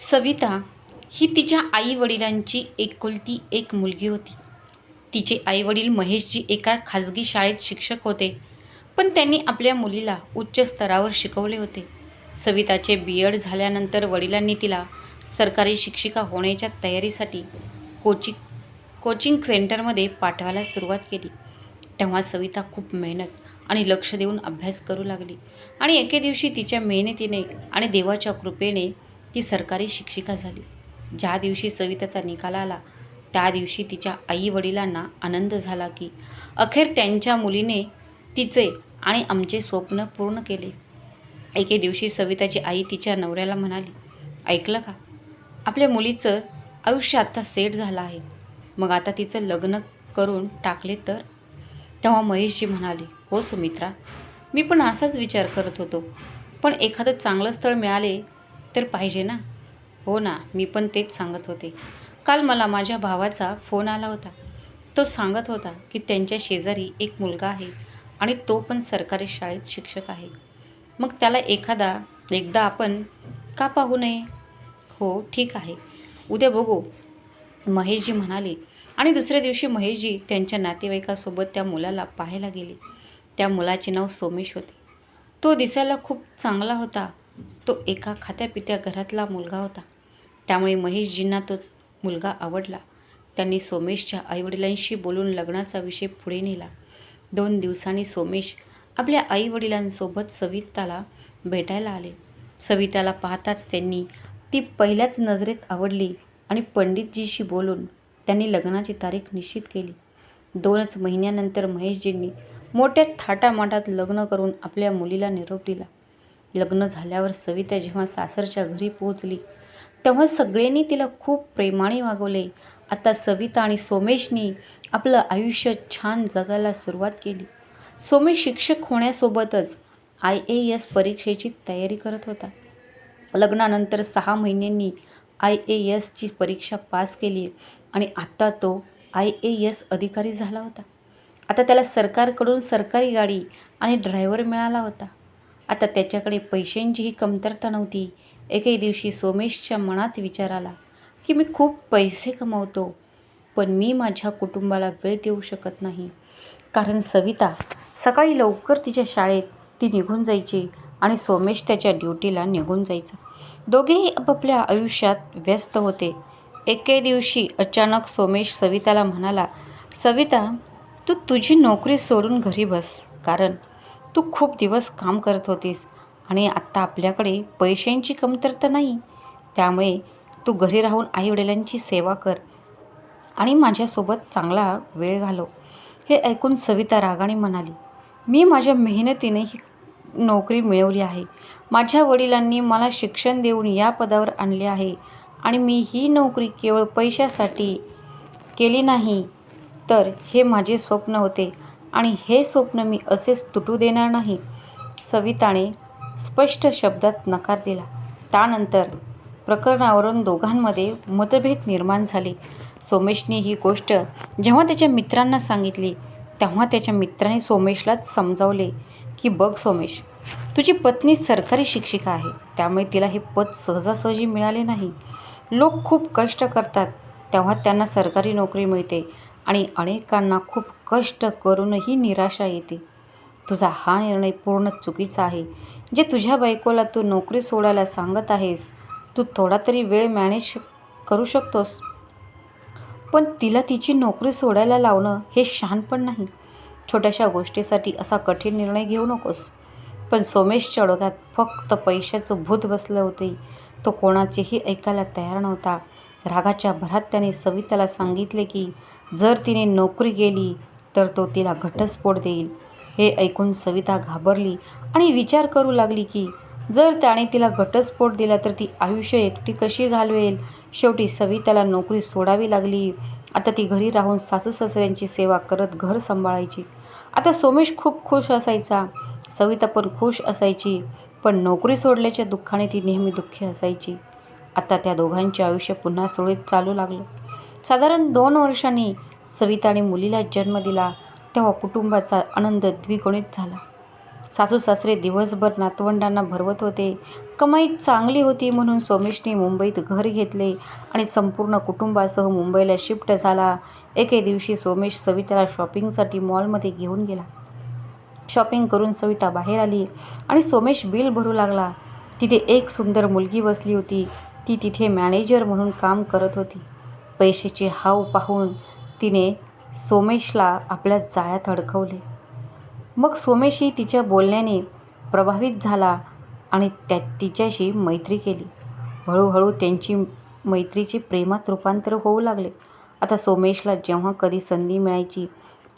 सविता ही तिच्या आईवडिलांची एकुलती एक मुलगी होती. तिचे आईवडील महेशजी एका खाजगी शाळेत शिक्षक होते पण त्यांनी आपल्या मुलीला उच्च स्तरावर शिकवले होते. सविताचे बी एड झाल्यानंतर वडिलांनी तिला सरकारी शिक्षिका होण्याच्या तयारीसाठी कोचिंग कोचिंग सेंटरमध्ये पाठवायला सुरुवात केली. तेव्हा सविता खूप मेहनत आणि लक्ष देऊन अभ्यास करू लागली आणि एके दिवशी तिच्या मेहनतीने आणि देवाच्या कृपेने ती सरकारी शिक्षिका झाली. ज्या दिवशी सविताचा निकाल आला त्या दिवशी तिच्या आई वडिलांना आनंद झाला की अखेर त्यांच्या मुलीने तिचे आणि आमचे स्वप्न पूर्ण केले. एके दिवशी सविताची आई तिच्या नवऱ्याला म्हणाली ऐकलं का? आपल्या मुलीचं आयुष्य आत्ता सेट झालं आहे. मग आता तिचं लग्न करून टाकले तर? तेव्हा महेशजी म्हणाले हो सुमित्रा मी पण असाच विचार करत होतो. पण एखादं चांगलं स्थळ मिळाले तर पाहिजे ना? हो ना मी पण तेच सांगत होते. काल मला माझ्या भावाचा फोन आला होता. तो सांगत होता की त्यांच्या शेजारी एक मुलगा आहे आणि तो पण सरकारी शाळेत शिक्षक आहे. मग त्याला एखादा एकदा आपण का पाहू नये? हो ठीक आहे. उद्या बघू. महेशजी म्हणाले. आणि दुसऱ्या दिवशी महेशजी त्यांच्या नातेवाईकासोबत त्या मुलाला पाहायला गेले. त्या मुलाचे नाव सोमेश होते. तो दिसायला खूप चांगला होता. तो एका खात्यापित्या घरातला मुलगा होता. त्यामुळे महेशजींना तो मुलगा आवडला. त्यांनी सोमेशच्या आईवडिलांशी बोलून लग्नाचा विषय पुढे नेला. दोन दिवसांनी सोमेश आपल्या आईवडिलांसोबत सविताला भेटायला आले. सविताला पाहताच त्यांनी ती पहिल्याच नजरेत आवडली आणि पंडितजीशी बोलून त्यांनी लग्नाची तारीख निश्चित केली. दोनच महिन्यानंतर महेशजींनी मोठ्या थाटामाटात लग्न करून आपल्या मुलीला निरोप दिला. लग्न झाल्यावर सविता जेव्हा सासरच्या घरी पोहोचली तेव्हा सगळ्यांनी तिला खूप प्रेमाने वागवले. आता सविता आणि सोमेशनी आपलं आयुष्य छान जगायला सुरुवात केली. सोमेश शिक्षक होण्यासोबतच आय ए एस परीक्षेची तयारी करत होता. लग्नानंतर सहा महिन्यांनी आय ए एसची परीक्षा पास केली आणि आत्ता तो आय ए एस अधिकारी झाला होता. आता त्याला सरकारकडून सरकारी गाडी आणि ड्रायव्हर मिळाला होता. आता त्याच्याकडे पैशांचीही कमतरता नव्हती. एके दिवशी सोमेशच्या मनात विचार आला की मी खूप पैसे कमावतो पण मी माझ्या कुटुंबाला वेळ देऊ शकत नाही. कारण सविता सकाळी लवकर तिच्या शाळेत ती निघून जायची आणि सोमेश त्याच्या ड्युटीला निघून जायचा. दोघेही आपापल्या आयुष्यात व्यस्त होते. एके दिवशी अचानक सोमेश सविताला म्हणाला सविता तू तुझी नोकरी सोडून घरी बस. कारण तू खूप दिवस काम करत होतीस आणि आत्ता आपल्याकडे पैशांची कमतरता नाही. त्यामुळे तू घरी राहून आईवडिलांची सेवा कर आणि माझ्यासोबत चांगला वेळ घालव. हे ऐकून सविता रागाने म्हणाली मी माझ्या मेहनतीने ही नोकरी मिळवली आहे. माझ्या वडिलांनी मला शिक्षण देऊन या पदावर आणले आहे आणि मी ही नोकरी केवळ पैशासाठी केली नाही. तर हे माझे स्वप्न होते. आणि हे स्वप्न मी असेच तुटू देणार नाही. सविताने स्पष्ट शब्दात नकार दिला. त्यानंतर प्रकरणावरून दोघांमध्ये मतभेद निर्माण झाले. सोमेशने ही गोष्ट जेव्हा त्याच्या मित्रांना सांगितली तेव्हा त्याच्या मित्राने सोमेशलाच समजावले की बघ सोमेश तुझी पत्नी सरकारी शिक्षिका आहे. त्यामुळे तिला हे पद सहजासहजी मिळाले नाही. लोक खूप कष्ट करतात. तेव्हा त्यांना सरकारी नोकरी मिळते. आणि अनेकांना खूप कष्ट करूनही निराशा येते. तुझा हा निर्णय पूर्ण चुकीचा आहे. जे तुझ्या बायकोला तू नोकरी सोडायला सांगत आहेस तू थोडा तरी वेळ मॅनेज करू शकतोस. पण तिला तिची नोकरी सोडायला लावणं हे शहाणपण नाही. छोट्याशा गोष्टीसाठी असा कठीण निर्णय घेऊ नकोस. पण सोमेशच्या डोक्यात फक्त पैशाचं भूत बसलं होते. तो कोणाचेही ऐकायला तयार नव्हता. रागाच्या भरात त्याने सविताला सांगितले की जर तिने नोकरी गेली तर तो तिला घटस्फोट देईल. हे ऐकून सविता घाबरली आणि विचार करू लागली की जर त्याने तिला घटस्फोट दिला तर ती आयुष्य एकटी कशी घालवेल? शेवटी सविताला नोकरी सोडावी लागली. आता ती घरी राहून सासू सासऱ्यांची सेवा करत घर सांभाळायची. आता सोमेश खूप खुश असायचा. सविता पण खुश असायची. पण नोकरी सोडल्याच्या दुःखाने ती नेहमी दुःखी असायची. आता त्या दोघांचे आयुष्य पुन्हा सुरळीत चालू लागलं. साधारण दोन वर्षांनी सविताने मुलीला जन्म दिला तेव्हा कुटुंबाचा आनंद द्विगुणित झाला. सासू सासरे दिवसभर नातवंडांना भरवत होते. कमाई चांगली होती म्हणून सोमेशने मुंबईत घर घेतले आणि संपूर्ण कुटुंबासह मुंबईला शिफ्ट झाला. एके दिवशी सोमेश सविताला शॉपिंगसाठी मॉलमध्ये घेऊन गेला. शॉपिंग करून सविता बाहेर आली आणि सोमेश बिल भरू लागला. तिथे एक सुंदर मुलगी बसली होती. ती तिथे मॅनेजर म्हणून काम करत होती. पैशाचे हाव पाहून तिने सोमेशला आपल्या जाळ्यात अडकवले. मग सोमेशही तिच्या बोलण्याने प्रभावित झाला आणि त्या तिच्याशी मैत्री केली. हळूहळू त्यांची मैत्रीचे प्रेमात रूपांतर होऊ लागले. आता सोमेशला जेव्हा कधी संधी मिळायची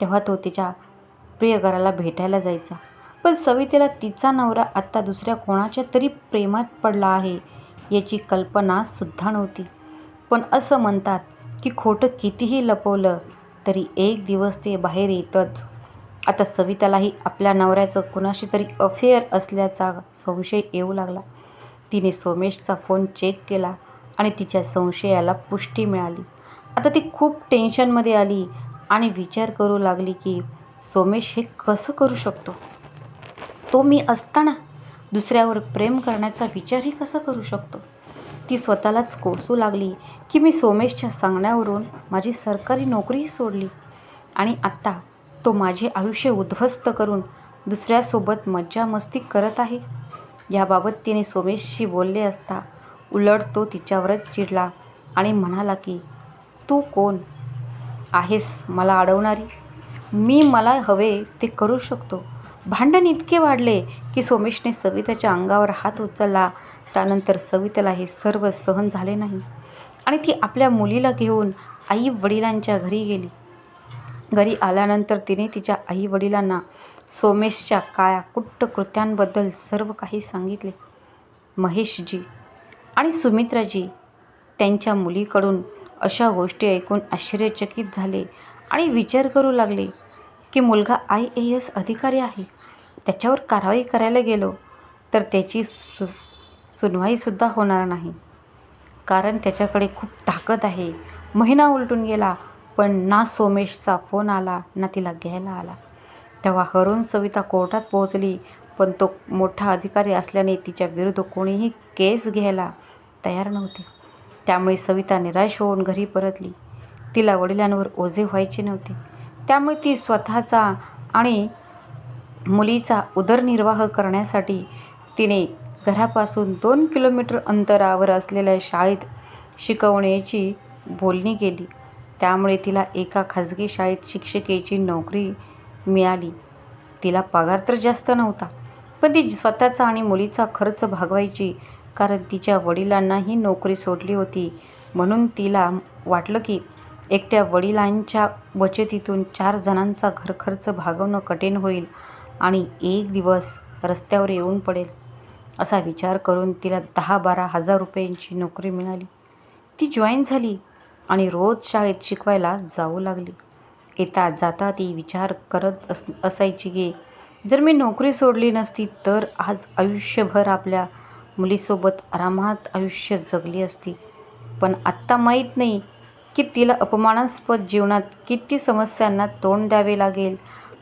तेव्हा तो तिच्या प्रियकराला भेटायला जायचा. पण सवितेला तिचा नवरा आत्ता दुसऱ्या कोणाच्या तरी प्रेमात पडला आहे याची कल्पनासुद्धा नव्हती. पण असं म्हणतात की खोटं कितीही लपवलं तरी एक दिवस ते बाहेर येतच. आता सवितालाही आपल्या नवऱ्याचं कुणाशी तरी अफेअर असल्याचा संशय येऊ लागला. तिने सोमेशचा फोन चेक केला आणि तिच्या संशयाला पुष्टी मिळाली. आता ती खूप टेन्शनमध्ये आली आणि विचार करू लागली की सोमेश हे कसं करू शकतो? तो मी असताना दुसऱ्यावर प्रेम करण्याचा विचारही कसा करू शकतो? ती स्वतःलाच कोसू लागली की मी सोमेशच्या सांगण्यावरून माझी सरकारी नोकरीही सोडली. आणि आत्ता तो माझे आयुष्य उद्ध्वस्त करून दुसऱ्यासोबत मज्जा मस्ती करत आहे. याबाबत तिने सोमेशशी बोलले असता उलट तो तिच्यावरच चिडला आणि म्हणाला की तू कोण? आहेस मला अडवणारी. मी मला हवे ते करू शकतो. भांडण इतके वाढले की सोमेशने सविताच्या अंगावर हात उचलला त्यानंतर सवितेला हे सर्व सहन झाले नाही. आणि ती आपल्या मुलीला घेऊन आई वडिलांच्या घरी गेली. घरी आल्यानंतर तिने तिच्या आई वडिलांना सोमेशच्या काळ्या कुट्ट कृत्यांबद्दल सर्व काही सांगितले. महेशजी आणि सुमित्राजी त्यांच्या मुलीकडून अशा गोष्टी ऐकून आश्चर्यचकित झाले आणि विचार करू लागले की मुलगा आय ए एस अधिकारी आहे. त्याच्यावर कारवाई करायला गेलो तर त्याची सु सुनवाईसुद्धा होणार नाही. कारण त्याच्याकडे खूप ताकद आहे. महिना उलटून गेला पण ना सोमेशचा फोन आला ना तिला घ्यायला आला. तेव्हा हरून सविता कोर्टात पोहोचली पण तो मोठा अधिकारी असल्याने तिच्या विरुद्ध कोणीही केस घ्यायला तयार नव्हते. त्यामुळे सविता निराश होऊन घरी परतली. तिला वडिलांवर ओझे व्हायचे नव्हते. त्यामुळे ती स्वतःचा आणि मुलीचा उदरनिर्वाह करण्यासाठी तिने घरापासून दोन किलोमीटर अंतरावर असलेल्या शाळेत शिकवण्याची बोलणी केली. त्यामुळे तिला एका खाजगी शाळेत शिक्षिकेची नोकरी मिळाली. तिला पगार तर जास्त नव्हता पण ती स्वतःचा आणि मुलीचा खर्च भागवायची कारण तिच्या वडिलांनाही नोकरी सोडली होती. म्हणून तिला वाटलं की एकट्या वडिलांच्या बचतीतून चार जणांचा घरखर्च भागवणं कठीण होईल आणि एक दिवस रस्त्यावर येऊन पडेल. असा विचार करून तिला दहा बारा हजार रुपयांची नोकरी मिळाली. ती जॉईन झाली आणि रोज शाळेत शिकवायला जाऊ लागली. येता जाता ती विचार करत अस असायची की जर मी नोकरी सोडली नसती तर आज आयुष्यभर आपल्या मुलीसोबत आरामात आयुष्य जगली असती. पण आत्ता माहीत नाही की तिला अपमानास्पद जीवनात किती समस्यांना तोंड द्यावे लागेल.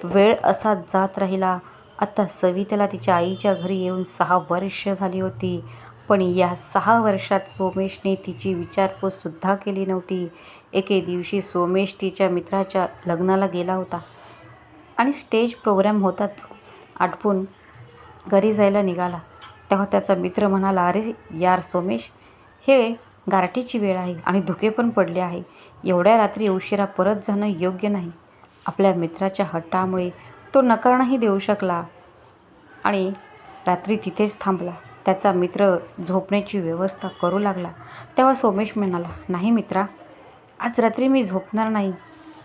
वेळ असा जात राहिला आता सवितेला तिच्या आईच्या घरी येऊन सहा वर्ष झाली होती. पण या सहा वर्षात सोमेशने तिची विचारपूससुद्धा केली नव्हती. एके दिवशी सोमेश तिच्या मित्राच्या लग्नाला गेला होता. आणि स्टेज प्रोग्रॅम होताच. आटपून घरी जायला निघाला. तेव्हा त्याचा मित्र म्हणाला अरे यार सोमेश हे गारठीची वेळ आहे आणि धुके पण पडले आहे. एवढ्या रात्री उशिरा परत जाणं योग्य नाही. आपल्या मित्राच्या हट्टामुळे तो नकार नाही देऊ शकला आणि रात्री तिथेच थांबला. त्याचा मित्र झोपण्याची व्यवस्था करू लागला. तेव्हा सोमेश म्हणाला नाही मित्रा आज रात्री मी झोपणार नाही.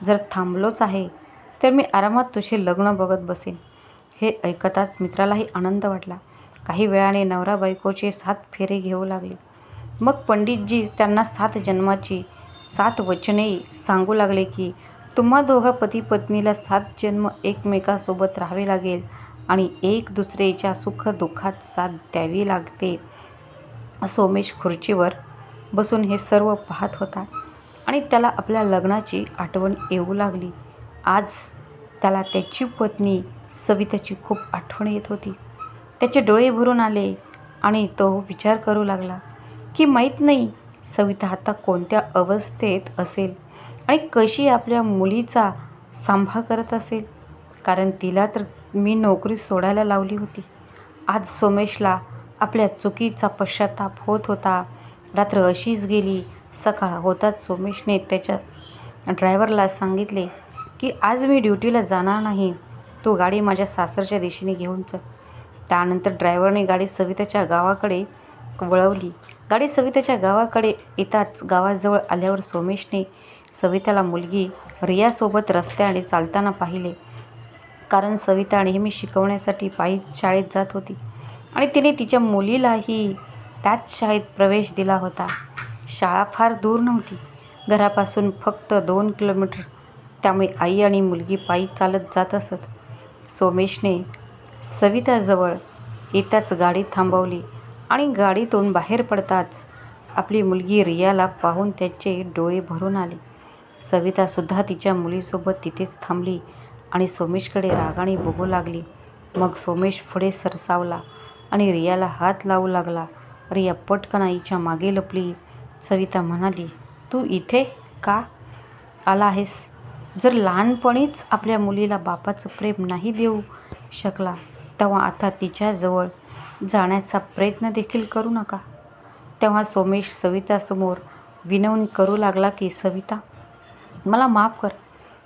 जर थांबलोच आहे तर मी आरामात तुझे लग्न बघत बसेन. हे ऐकताच मित्रालाही आनंद वाटला. काही वेळाने नवरा बायकोचे सात फेरे घेऊ लागले. मग पंडितजी त्यांना सात जन्माची सात वचने सांगू लागले की तुम्हा दोघा पती पत्नीला सात जन्म एकमेकासोबत राहावे लागेल आणि एक दुसरेच्या सुख दुःखात साथ द्यावी लागते सोमेश खुर्चीवर बसून हे सर्व पाहत होता. आणि त्याला आपल्या लग्नाची आठवण येऊ लागली. आज त्याला त्याची पत्नी सविताची खूप आठवण येत होती. त्याचे डोळे भरून आले आणि तो विचार करू लागला की माहीत नाही सविता आता कोणत्या अवस्थेत असेल? आणि कशी आपल्या मुलीचा सांभाळ करत असेल? कारण तिला तर मी नोकरी सोडायला लावली होती. आज सोमेशला आपल्या चुकीचा पश्चाताप होत होता. रात्र अशीच गेली. सकाळ होताच सोमेशने त्याच्या ड्रायव्हरला सांगितले की आज मी ड्युटीला जाणार नाही. तू गाडी माझ्या सासरच्या दिशेने घेऊन चल. त्यानंतर ड्रायव्हरने गाडी सविताच्या गावाकडे वळवली. गाडी सविताच्या गावाकडे येताच गावाजवळ आल्यावर सोमेशने सविताला मुलगी रियासोबत रस्त्याने चालताना पाहिले. कारण सविता नेहमी शिकवण्यासाठी पायी शाळेत जात होती. आणि तिने तिच्या मुलीलाही त्याच शाळेत प्रवेश दिला होता. शाळा फार दूर नव्हती. घरापासून फक्त दोन किलोमीटर. त्यामुळे आई आणि मुलगी पायी चालत जात असत. सोमेशने सविताजवळ येताच गाडी थांबवली आणि गाडीतून बाहेर पडताच आपली मुलगी रियाला पाहून त्याचे डोळे भरून आले. सवितासुद्धा तिच्या मुलीसोबत तिथेच थांबली आणि सोमेशकडे रागाने बघू लागली. मग सोमेश पुढे सरसावला आणि रियाला हात लावू लागला. रिया पटकन आईच्या मागे लपली. सविता म्हणाली तू इथे का आला आहेस? जर लहानपणीच आपल्या मुलीला बापाचं प्रेम नाही देऊ शकला तेव्हा आता तिच्याजवळ जाण्याचा प्रयत्न देखील करू नका. तेव्हा सोमेश सवितासमोर विनवणी करू लागला की सविता मला माफ कर.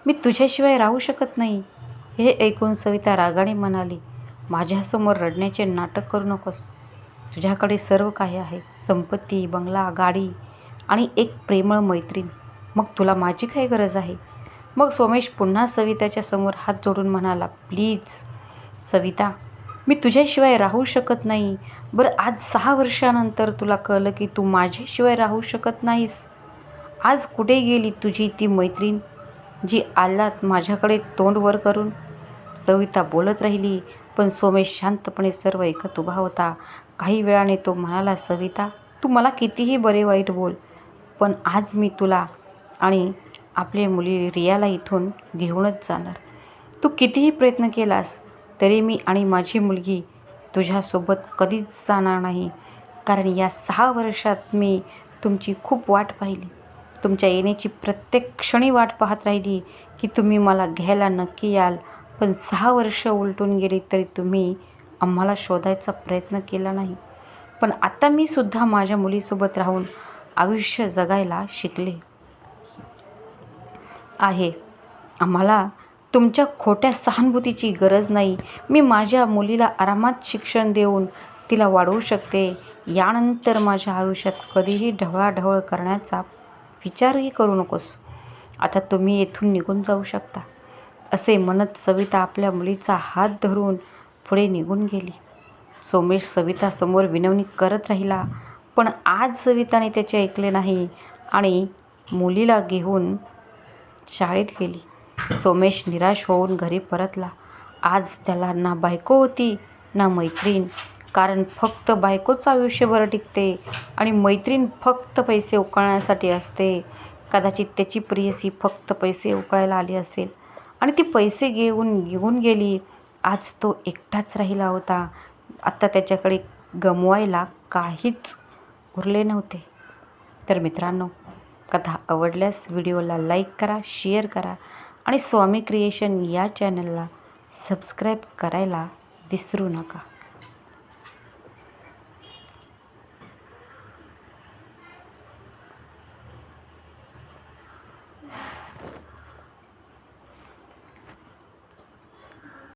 मी तुझ्याशिवाय राहू शकत नाही. हे ऐकून सविता रागाने म्हणाली माझ्यासमोर रडण्याचे नाटक करू नकोस. तुझ्याकडे सर्व काही आहे. संपत्ती बंगला गाडी आणि एक प्रेमळ मैत्रीण. मग तुला माझी काय गरज आहे? मग सोमेश पुन्हा सविताच्या समोर हात जोडून म्हणाला प्लीज सविता मी तुझ्याशिवाय राहू शकत नाही. बरं आज सहा वर्षानंतर तुला कळलं की तू माझ्याशिवाय राहू शकत नाहीस. आज कुठे गेली तुझी ती मैत्रीण जी आलात माझ्याकडे तोंड वर करून सविता बोलत राहिली? पण सोमेश शांतपणे सर्व ऐकत उभा होता. काही वेळाने तो म्हणाला सविता तू मला कितीही बरे वाईट बोल पण आज मी तुला आणि आपल्या मुली रियाला इथून घेऊनच जाणार. तू कितीही प्रयत्न केलास तरी मी आणि माझी मुलगी तुझ्यासोबत कधीच जाणार नाही. कारण या सहा वर्षात मी तुमची खूप वाट पाहिली. तुमच्या येण्याची प्रत्येक क्षणी वाट पाहत राहिली की तुम्ही मला घ्यायला नक्की याल. पण सहा वर्ष उलटून गेली तरी तुम्ही आम्हाला शोधायचा प्रयत्न केला नाही. पण आता मी सुद्धा माझ्या मुलीसोबत राहून आयुष्य जगायला शिकले. आहे. आम्हाला तुमच्या खोट्या सहानुभूतीची गरज नाही. मी माझ्या मुलीला आरामात शिक्षण देऊन तिला वाढवू शकते. यानंतर माझ्या आयुष्यात कधीही ढवळाढवळ करण्याचा विचारही करू नकोस. आता तुम्ही येथून निघून जाऊ शकता. असे म्हणत सविता आपल्या मुलीचा हात धरून पुढे निघून गेली. सोमेश सवितासमोर विनवणी करत राहिला पण आज सविताने त्याचे ऐकले नाही आणि मुलीला घेऊन शाळेत गेली. सोमेश निराश होऊन घरी परतला. आज त्याला ना बायको होती ना मैत्रीण कारण फक्त बायकोच आयुष्यभर टिकते आणि मैत्रीण फक्त पैसे उकळण्यासाठी असते. कदाचित त्याची प्रियसी फक्त पैसे उकळायला आली असेल. आणि ती पैसे घेऊन घेऊन गेली. आज तो एकटाच राहिला होता. आत्ता त्याच्याकडे गमवायला काहीच उरले नव्हते. तर मित्रांनो कथा आवडल्यास व्हिडिओला लाईक करा शेअर करा आणि स्वामी क्रिएशन या चॅनलला सबस्क्राईब करायला विसरू नका.